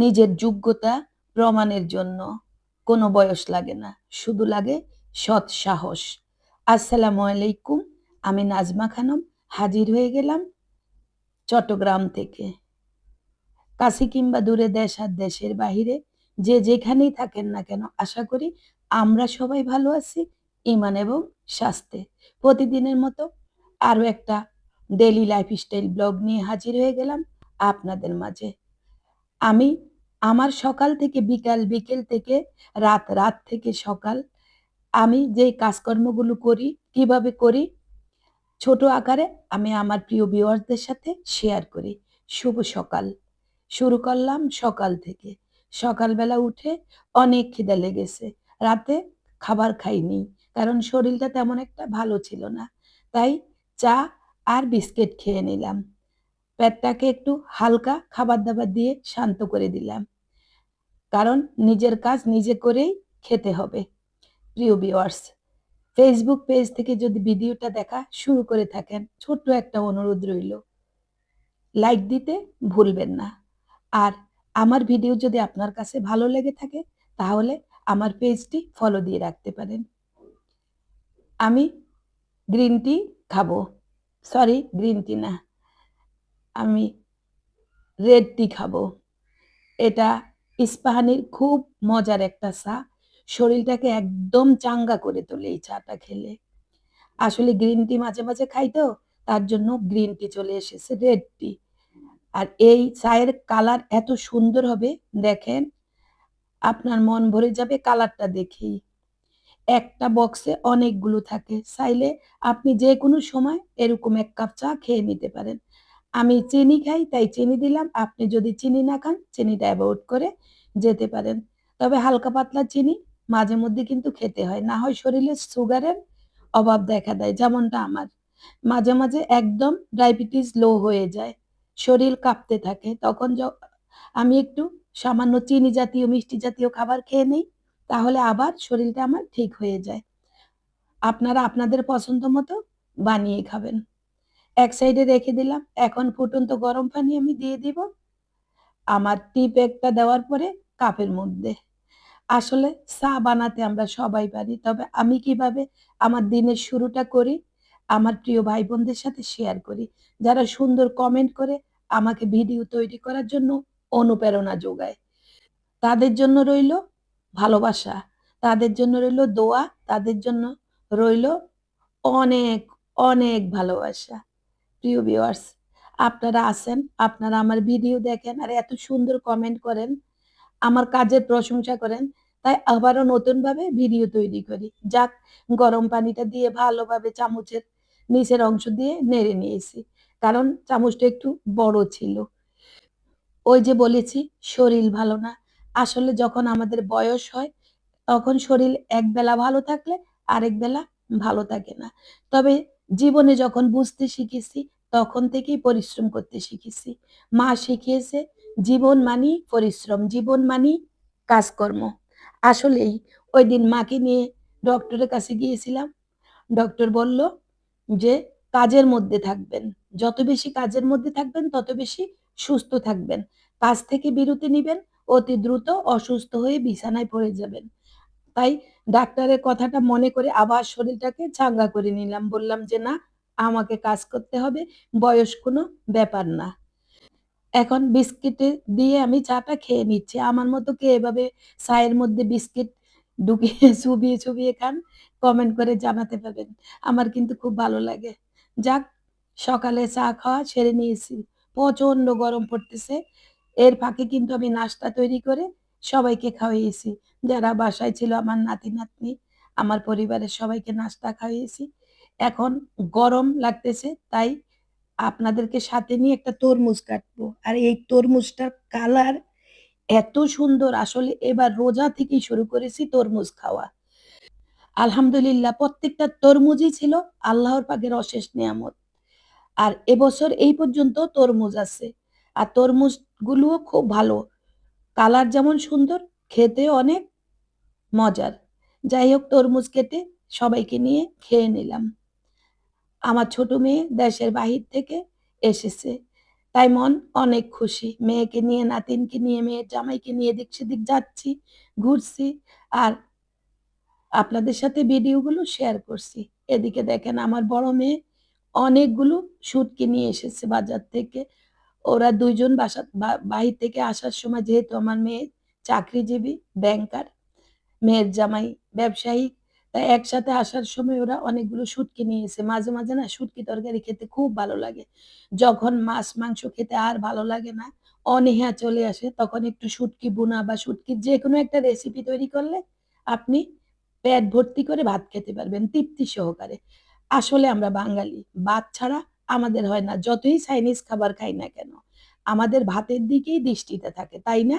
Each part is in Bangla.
নিজের যোগ্যতা প্রমাণের জন্য। কোনো বয়স লাগে না, শুধু লাগে সৎ সাহস। আসসালামু আলাইকুম, আমি নাজমা খানম, হাজির হয়ে গেলাম চট্টগ্রাম থেকে। কাছে কিংবা দূরে দেশ আর দেশের বাহিরে, যে যেখানেই থাকেন না কেন, আশা করি আমরা সবাই ভালো আছি ইমান এবং স্বাস্থ্যে। প্রতিদিনের মতো আরও একটা ডেলি লাইফস্টাইল ব্লগ নিয়ে হাজির হয়ে গেলাম আপনাদের মাঝে। আমি আমার সকাল থেকে বিকাল, বিকেল থেকে রাত রাত থেকে সকাল আমি যে কাজকর্মগুলো করি, কীভাবে করি, ছোট আকারে আমি আমার প্রিয় ভিউয়ার্সদের সাথে শেয়ার করি। শুভ সকাল। শুরু করলাম সকাল থেকে। সকালবেলা উঠে অনেক খিদে লেগেছে। রাতে খাবার খাইনি, কারণ শরীরটা তেমন একটা ভালো ছিল না। তাই চা আর বিস্কিট খেয়ে নিলাম। পেটটাকে একটু হালকা খাবার দাবার দিয়ে শান্ত করে দিলাম। কারণ নিজের কাজ নিজে করেই খেতে হবে। প্রিয় বিওয়ার্স ফেসবুক পেজ থেকে যদি ভিডিওটা দেখা শুরু করে থাকেন, ছোট্ট একটা অনুরোধ রইল। লাইক দিতে ভুলবেন না। আর আমার ভিডিও যদি আপনার কাছে ভালো লেগে থাকে, তাহলে আমার পেজটি ফলো দিয়ে রাখতে পারেন। আমি গ্রিন টি খাব। সরি গ্রিন টি না। আমি রেড টি খাব। এটা ইস্পাহানির খুব মজার একটা চা। শরীরটাকে একদম চাঙ্গা করে তোলে এই চাটা খেলে। আসলে গ্রিন টি মাঝে মাঝে খাই তো, তার জন্য গ্রিন টি চলে এসেছে রেড টি আর এই চায়ের কালার এত সুন্দর হবে, দেখেন, আপনার মন ভরে যাবে কালারটা দেখেই। একটা বক্সে অনেকগুলো থাকে, চাইলে আপনি যে কোনো সময় এরকম এক কাপ চা খেয়ে নিতে পারেন। আমি চিনি খাই, তাই চিনি দিলাম। আপনি যদি চিনি না খান, চিনিটা অ্যাভয়েড করে যেতে পারেন। তবে হালকা পাতলা চিনি মাঝে মধ্যে কিন্তু খেতে হয়। না হয় শরীরে সুগারের অভাব দেখা দেয়, যেমনটা আমার। মাঝে মাঝে একদম ডায়াবেটিস লো হয়ে যায়, শরীর কাঁপতে থাকে। তখন আমি একটু সামান্য চিনি জাতীয়, মিষ্টি জাতীয় খাবার খেয়ে নেই, তাহলে আবার শরীরটা আমার ঠিক হয়ে যায়। আপনারা আপনাদের পছন্দ মতো বানিয়ে খাবেন। এক সাইডে রেখে দিলাম। এখন ফুটন্ত গরম পানি আমি দিয়ে দিব। আমার টিপ একটা দেওয়ার পরে কাপের মধ্যে। আসলে চা বানাতে আমরা সবাই পারি, তবে আমি কীভাবে আমার দিনের শুরুটা করি, আমার প্রিয় ভাই বোনদের সাথে শেয়ার করি। যারা সুন্দর কমেন্ট করে আমাকে ভিডিও তৈরি করার জন্য অনুপ্রেরণা যোগায়। তাদের জন্য রইল ভালোবাসা, তাদের জন্য রইল দোয়া, তাদের জন্য রইল অনেক অনেক ভালোবাসা। প্রিয় ভিউয়ার্স আপনারা আছেন, আপনারা আমার ভিডিও দেখেন আর এত সুন্দর কমেন্ট করেন, আমার কাজের প্রশংসা করেন, তাই আবারও নতুনভাবে ভিডিও তৈরি করি। যাক, গরম পানিটা দিয়ে ভালোভাবে চামচের নিচের অংশ দিয়ে নেড়ে নিয়েছি, কারণ চামচটা একটু বড় ছিল। ওই যে বলেছি, শরীর ভালো না। আসলে যখন আমাদের বয়স হয়, তখন শরীর এক বেলা ভালো থাকলে আরেক বেলা ভালো থাকে না। তবে জীবনে যখন বুঝতে শিখেছি তখন থেকেই পরিশ্রম করতে শিখেছি। মা শিখিয়েছে, জীবন মানি পরিশ্রম, জীবন মানি কাজকর্ম। আসলেই ওই দিন মাকে নিয়ে ডক্টরের কাছে গিয়েছিলাম। ডক্টর বলল যে, কাজের মধ্যে থাকবেন। যত বেশি কাজের মধ্যে থাকবেন, তত বেশি সুস্থ থাকবেন। কাজ থেকে বিরতি নিবেন, অতি দ্রুত অসুস্থ হয়ে বিছানায় পড়ে যাবেন। তাই ডাক্তারের কথাটা মনে করে আবার শরীরটাকে চাঙ্গা করে নিলাম। বললাম যে, না আমাকে কাজ করতে হবে, বয়স কোনো ব্যাপার না। এখন বিস্কিটে দিয়ে আমি চাটা খেয়ে নিচ্ছি। আমার মতো কে এভাবে চায়ের মধ্যে বিস্কিট ঢুকিয়ে চুবিয়ে চুবিয়ে খান? কমেন্ট করে জানাতে পারবেন। আমার কিন্তু খুব ভালো লাগে। যাক, সকালে চা খাওয়া সেরে নিয়েছি। প্রচণ্ড গরম পড়তেছে। এর ফাঁকে কিন্তু আমি নাস্তা তৈরি করে সবাইকে খাওয়াইয়েছি। যারা বাসায় ছিল আমার নাতি নাতনি আমার পরিবারের সবাইকে নাস্তা খাওয়িয়েছি এখন গরম লাগতেছে, তাই আপনাদেরকে সাথে নিয়ে একটা তরমুজ কাটবো। আর এই তরমুজটার কালার এত সুন্দর, আসলে এবার রোজা থেকেই শুরু করেছি তরমুজ খাওয়া। আলহামদুলিল্লাহ, প্রত্যেকটা তরমুজই ছিল আল্লাহর পাকের অশেষ নিয়ামত। আর এবছর এই পর্যন্ত তরমুজ আছে। আর তরমুজ গুলোও খুব ভালো। কালার যেমন সুন্দর, খেতে অনেক মজার। যাই হোক, তরমুজ কেটে সবাইকে নিয়ে খেয়ে নিলাম। আমার ছোট মেয়ে দেশের বাহির থেকে এসেছে তাই মন অনেক খুশি। মেয়েকে নিয়ে, নাতিনকে নিয়ে, মেয়ের জামাইকে নিয়ে এদিক সেদিক যাচ্ছি, ঘুরছি। আর আপনাদের সাথে ভিডিওগুলো শেয়ার করছি। এদিকে দেখেন আমার বড় মেয়ে অনেকগুলো শুটকি নিয়ে এসেছে বাজার থেকে। ওরা ২ জন বাসা বাহির থেকে আসার সময় যেহেতু আমার মেয়ে চাকরিজীবী, ব্যাংকার, মেয়ের জামাই ব্যবসায়ী। তাই একসাথে আসার সময় ওরা অনেকগুলো শুটকি নিয়ে এসে। মাঝে, মাঝে না শুটকি তরকারি খেতে খুব ভালো লাগে। যখন মাছ, মাংস খেতে আর ভালো লাগে না, অনীহা চলে আসে, তখন একটু শুটকি বোনা বা শুটকির যেকোনো একটা রেসিপি তৈরি করলে আপনি পেট ভর্তি করে ভাত খেতে পারবেন তৃপ্তি সহকারে। আসলে আমরা বাঙালি। ভাত ছাড়া আমাদের হয় না। যতই চাইনিজ খাবার খাই না কেন, আমাদের ভাতের দিকেই দৃষ্টিটা থাকে, তাই না?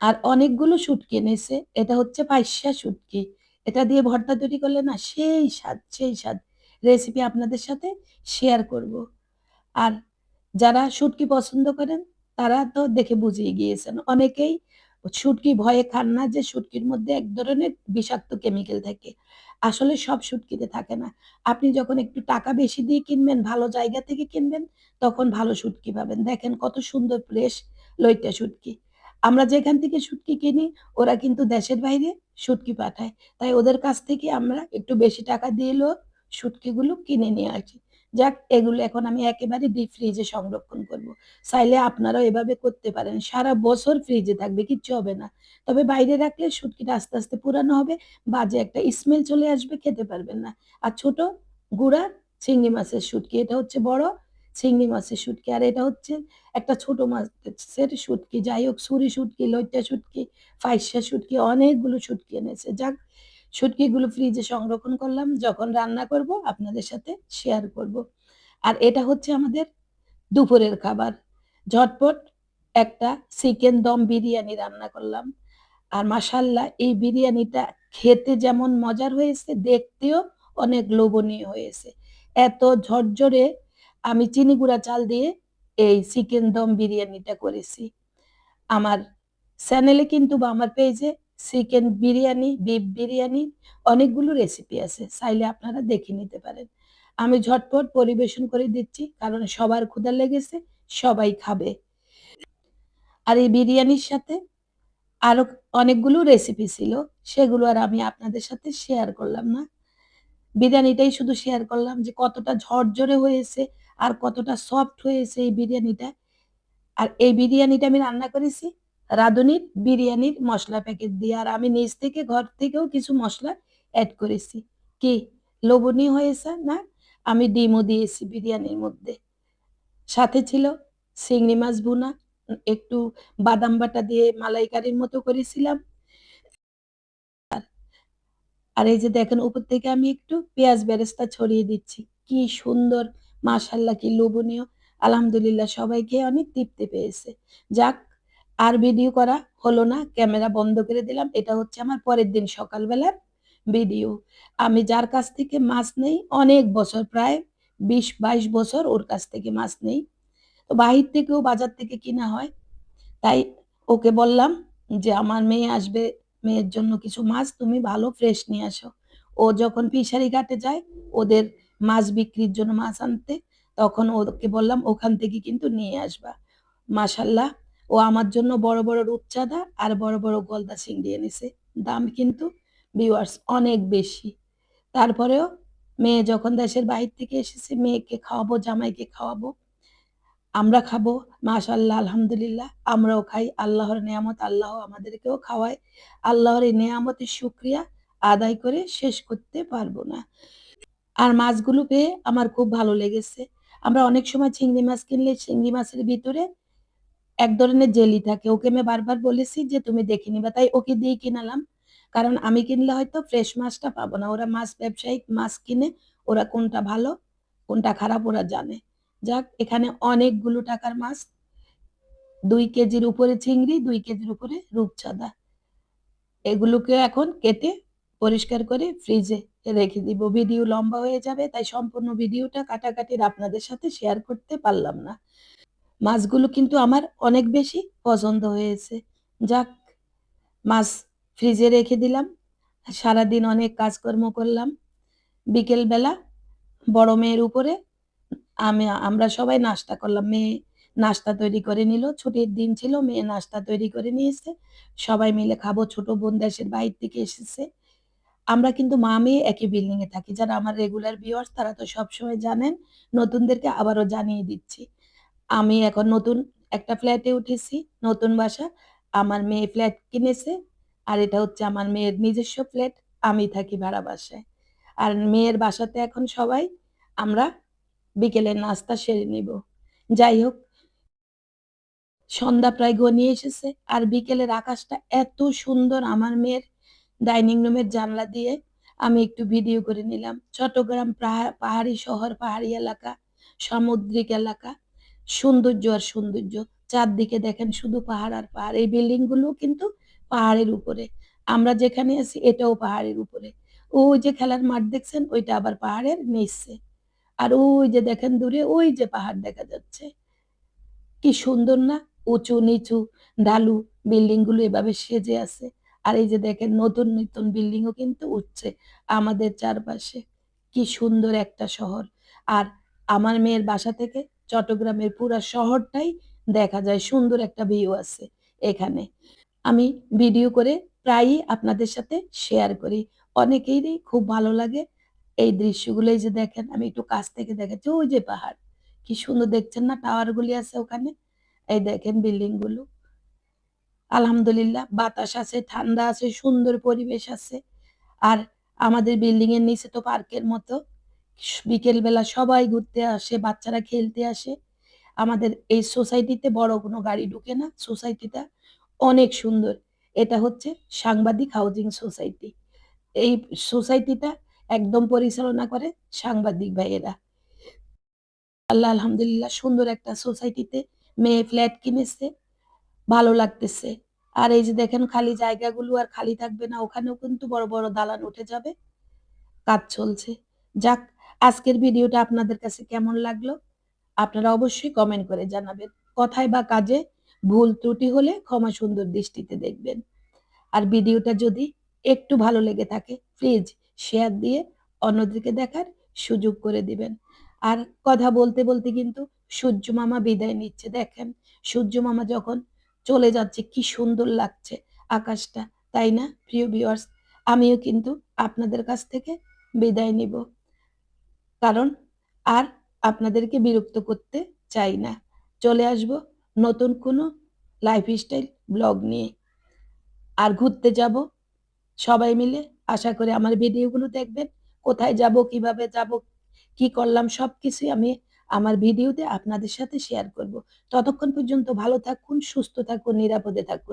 আর অনেকগুলো শুটকি এনেছে। এটা হচ্ছে পাইসা শুটকি। এটা দিয়ে ভর্তা তৈরি করলে না সেই স্বাদ, সেই স্বাদ। রেসিপি আপনাদের সাথে শেয়ার করব। আর যারা শুটকি পছন্দ করেন তারা তো দেখে বুঝেই গিয়েছেন। অনেকেই শুটকি ভয়ে খান না যে শুটকির মধ্যে এক ধরনের বিষাক্ত কেমিক্যাল থাকে। আসলে সব শুটকিতে থাকে না। আপনি যখন একটু টাকা বেশি দিয়ে কিনবেন, ভালো জায়গা থেকে কিনবেন, তখন ভালো শুটকি পাবেন। দেখেন কত সুন্দর ফ্রেশ লইটা শুটকি। আমরা যেখান থেকে শুটকি কিনি ওরা কিন্তু দেশের বাইরে শুটকি পাঠায়। তাই ওদের কাছ থেকে আমরা একটু বেশি টাকা দিয়ে হলেও শুটকিগুলো কিনে নিয়ে আসি। যাক এগুলো এখন আমি একেবারে ডিপ ফ্রিজে সংরক্ষণ করব। চাইলে আপনারাও এভাবে করতে পারেন। সারা বছর ফ্রিজে থাকবে, কিচ্ছু হবে না। তবে বাইরে রাখলে শুটকিটা আস্তে, আস্তে পুরানো হবে, বাজে একটা স্মেল চলে আসবে, খেতে পারবেন না। আর ছোট গুঁড়া চিংড়ি মাছের শুটকি। এটা হচ্ছে বড় চিংড়ি মাছের শুটকি। আর এটা হচ্ছে একটা ছোট মাছের শুটকি। যাই হোক সুরি শুটকি, লইট্টা শুটকি, ফাইসা শুটকি অনেকগুলো শুটকি এনেছে। যাক শুটকিগুলো ফ্রিজে সংরক্ষণ করলাম। যখন রান্না করব আপনাদের সাথে শেয়ার করব। আর এটা হচ্ছে আমাদের দুপুরের খাবার। ঝটপট একটা চিকেন দম বিরিয়ানি রান্না করলাম। আর মাশাআল্লাহ এই বিরিয়ানিটা খেতে যেমন মজার হয়েছে, দেখতেও অনেক লোভনীয় হয়েছে। এত ঝরঝরে আমি চিনি গুঁড়া চাল দিয়ে এই চিকেন দম বিরিয়ানিটা করেছি। আমার চ্যানেলে কিন্তু বা আমার পেজে চিকেন বিরিয়ানি, বিফ বিরিয়ানি অনেকগুলো রেসিপি আছে। চাইলে আপনারা দেখে নিতে পারেন। আমি ঝটপট পরিবেশন করে দিচ্ছি কারণ সবার ক্ষুধা লেগেছে, সবাই খাবে। আর এই বিরিয়ানির সাথে আরও অনেকগুলো রেসিপি ছিল। সেগুলো আর আমি আপনাদের সাথে শেয়ার করলাম না। বিরিয়ানিটাই শুধু শেয়ার করলাম যে কতটা ঝরঝরে হয়েছে আর কতটা সফট হয়েছে এই বিরিয়ানিটা। আর এই বিরিয়ানিটা আমি রান্না করেছি রাঁধুনির বিরিয়ানির মশলা প্যাকেট দিয়ে। আর আমি নিজ থেকে ঘর থেকেও কিছু মশলা অ্যাড করেছি। কি লোভনীয় হয়েছে না? আমি ডিমও দিয়েছি বিরিয়ানির মধ্যে। সাথে ছিল চিংড়ি মাছ ভুনা, একটু বাদাম বাটা দিয়ে মালাইকারির মতো করেছিলাম। আর এই যে দেখেন উপর থেকে আমি একটু পেঁয়াজ বেরেস্তা ছড়িয়ে দিচ্ছি। কি সুন্দর মাশাআল্লাহ কি লোভনীয়। আলহামদুলিল্লাহ সবাই খেয়ে অনেক তৃপ্তি পেয়েছে। যাক আর ভিডিও করা হলো না। ক্যামেরা বন্ধ করে দিলাম। এটা হচ্ছে আমার পরের দিন সকালবেলার ভিডিও। আমি যার কাছ থেকে মাছ নেই অনেক বছর প্রায় বিশ বাইশ বছর ওর কাছ থেকে মাছ নেই। তো বাহির থেকেও বাজার থেকে কিনা হয়। তাই ওকে বললাম যে, "আমার মেয়ে আসবে, মেয়ের জন্য কিছু মাছ তুমি ভালো ফ্রেশ নিয়ে আসো।" ও যখন ফিশারি ঘাটে যায় ওদের মাছ বিক্রির জন্য মাছ আনতে, তখন ওকে বললাম, "ওখান থেকে কিন্তু নিয়ে আসবা।" মাশাআল্লাহ ও আমার জন্য বড়, বড় রূপচাঁদা আর বড়, বড় গলদা চিংড়ি এনেছে। দাম কিন্তু ভিউয়ার্স অনেক বেশি। তারপরেও মেয়ে যখন দেশের বাহির থেকে এসেছে, মেয়েকে খাওয়াবো, জামাইকে খাওয়াবো। আমরা খাব। মাশাআল্লাহ আলহামদুলিল্লাহ আমরাও খাই। আল্লাহর নেয়ামত আল্লাহ আমাদেরকেও খাওয়ায়। আল্লাহর এই নেয়ামতের শুকরিয়া আদায় করে শেষ করতে পারব না। আর মাছগুলো পেয়ে আমার খুব ভালো লেগেছে। আমরা অনেক সময় চিংড়ি মাছ কিনলে চিংড়ি মাছের ভিতরে এক ধরনের জেলি থাকে। ওকে আমি বারবার বলেছি যে, "তুমি দেখে নিবা।" তাই ওকে দিয়ে কিনালাম। কারণ আমি কিনলে হয়তো ফ্রেশ মাছটা পাবো না। ওরা মাছ ব্যবসায়িক মাছ কিনে, ওরা কোনটা ভালো, কোনটা খারাপ ওরা জানে। যাক এখানে অনেকগুলো টাকার মাছ। দুই কেজির উপরে চিংড়ি, দুই কেজির উপরে রূপচাঁদা। এগুলোকে এখন কেটে পরিষ্কার করে ফ্রিজে রেখে দিব। ভিডিও লম্বা হয়ে যাবে, তাই সম্পূর্ণ ভিডিওটা কাটাকাটির আপনাদের সাথে শেয়ার করতে পারলাম না। মাছগুলো কিন্তু আমার অনেক বেশি পছন্দ হয়েছে। যাক, মাছ ফ্রিজে রেখে দিলাম। সারাদিন অনেক কাজকর্ম করলাম। বিকেলবেলা বড় মেয়ের উপরে আমি, আমরা সবাই নাস্তা করলাম। মেয়ে নাস্তা তৈরি করে নিল। ছুটির দিন ছিল। মেয়ে নাস্তা তৈরি করে নিয়েছে। সবাই মিলে খাব। ছোট বোন দেশের বাহির থেকে এসেছে। আমরা কিন্তু মা-মেয়ে একই বিল্ডিং এ থাকি। যারা আমার রেগুলার ভিউয়ার্স তারা তো সবসময় জানেন। নতুনদেরকে আবারও জানিয়ে দিচ্ছি। আমি এখন নতুন একটা ফ্ল্যাটে উঠেছি। নতুন বাসা। আমার মেয়ে ফ্ল্যাট কিনেছে। আর এটা হচ্ছে আমার মেয়ের নিজস্ব ফ্ল্যাট। আমি থাকি ভাড়া বাসায়। আর মেয়ের বাসাতে এখন সবাই আমরা বিকেলের নাস্তা সেরে নিব। যাই হোক, সন্ধ্যা প্রায় ঘনিয়ে এসেছে। আর বিকেলের আকাশটা এত সুন্দর, আমার মেয়ের ডাইনিং রুমের জানলা দিয়ে আমি একটু ভিডিও করে নিলাম। চট্টগ্রাম পাহা পাহাড়ি শহর, পাহাড়ি এলাকা, সামুদ্রিক এলাকা। সৌন্দর্য আর সৌন্দর্য। চারদিকে দেখেন শুধু পাহাড় আর পাহাড়। এই বিল্ডিংগুলো কিন্তু পাহাড়ের উপরে। আমরা যেখানে আছি এটাও পাহাড়ের উপরে। ওই যে খেলার মাঠ দেখছেন ওইটা আবার পাহাড়ের নিচে। আর ওই যে দেখেন দূরে ওই যে পাহাড় দেখা যাচ্ছে। কি সুন্দর না? উঁচু নিচু ঢালু বিল্ডিংগুলো এভাবে সেজে আছে। আর এই যে দেখেন নতুন, নতুন বিল্ডিং ও কিন্তু উঠছে আমাদের চারপাশে। কি সুন্দর একটা শহর। আর আমার মেয়ের বাসা থেকে চট্টগ্রামের পুরা শহরটাই দেখা যায়। সুন্দর একটা ভিউ আছে এখানে। আমি ভিডিও করে প্রায়ই আপনাদের সাথে শেয়ার করি। অনেকেরই খুব ভালো লাগে এই দৃশ্যগুলোই যে দেখেন আমি একটু কাছ থেকে দেখাচ্ছি। ওই যে পাহাড়। কি সুন্দর দেখছেন না টাওয়ার গুলি আছে ওখানে? এই দেখেন বিল্ডিংগুলো। আলহামদুলিল্লাহ বাতাস আছে, ঠান্ডা আছে, সুন্দর পরিবেশ আছে। আর আমাদের বিল্ডিং এর নিচে তো পার্কের মতো। বিকেলবেলা সবাই ঘুরতে আসে, বাচ্চারা খেলতে আসে। আমাদের এই সোসাইটিতে বড় কোনো গাড়ি ঢুকে না। সোসাইটিটা অনেক সুন্দর। এটা হচ্ছে সাংবাদিক হাউজিং সোসাইটি। এই সোসাইটিটা একদম পরিচালনা করে সাংবাদিক ভাইয়েরা। আল্লাহ আলহামদুলিল্লাহ সুন্দর একটা সোসাইটিতে মেয়ে ফ্ল্যাট কিনেছে। ভালো লাগতেছে। আর এই যে দেখেন খালি জায়গাগুলো আর খালি থাকবে না। ওখানেও কিন্তু বড়, বড় দালান উঠে যাবে। কাজ চলছে। যাক আজকের ভিডিওটা আপনাদের কাছে কেমন লাগল? আপনারা অবশ্যই কমেন্ট করে জানাবেন। কথায় বা কাজে ভুল ত্রুটি হলে ক্ষমা সুন্দর দৃষ্টিতে দেখবেন। আর ভিডিওটা যদি একটু ভালো লেগে থাকে প্লিজ শেয়ার দিয়ে অন্যদেরকে দেখার সুযোগ করে দিবেন। আর কথা বলতে, বলতে কিন্তু সূর্য মামা বিদায় নিচ্ছে। দেখেন সূর্য মামা যখন চলে যাচ্ছে কি সুন্দর লাগছে আকাশটা। তাই না? প্রিয় ভিউয়ার্স আমিও কিন্তু আপনাদের কাছ থেকে বিদায় নিব। কারণ আর আপনাদেরকে বিরক্ত করতে চাই না। চলে আসব নতুন কোনো লাইফস্টাইল ব্লগ নিয়ে। আর ঘুরতে যাব সবাই মিলে। আশা করে আমার ভিডিওগুলো দেখবেন। কোথায় যাব, কীভাবে যাব, কি করলাম সবকিছুই আমি আমার ভিডিওতে আপনাদের সাথে শেয়ার করব। ততক্ষণ পর্যন্ত ভালো থাকুন, সুস্থ থাকুন, নিরাপদে থাকুন।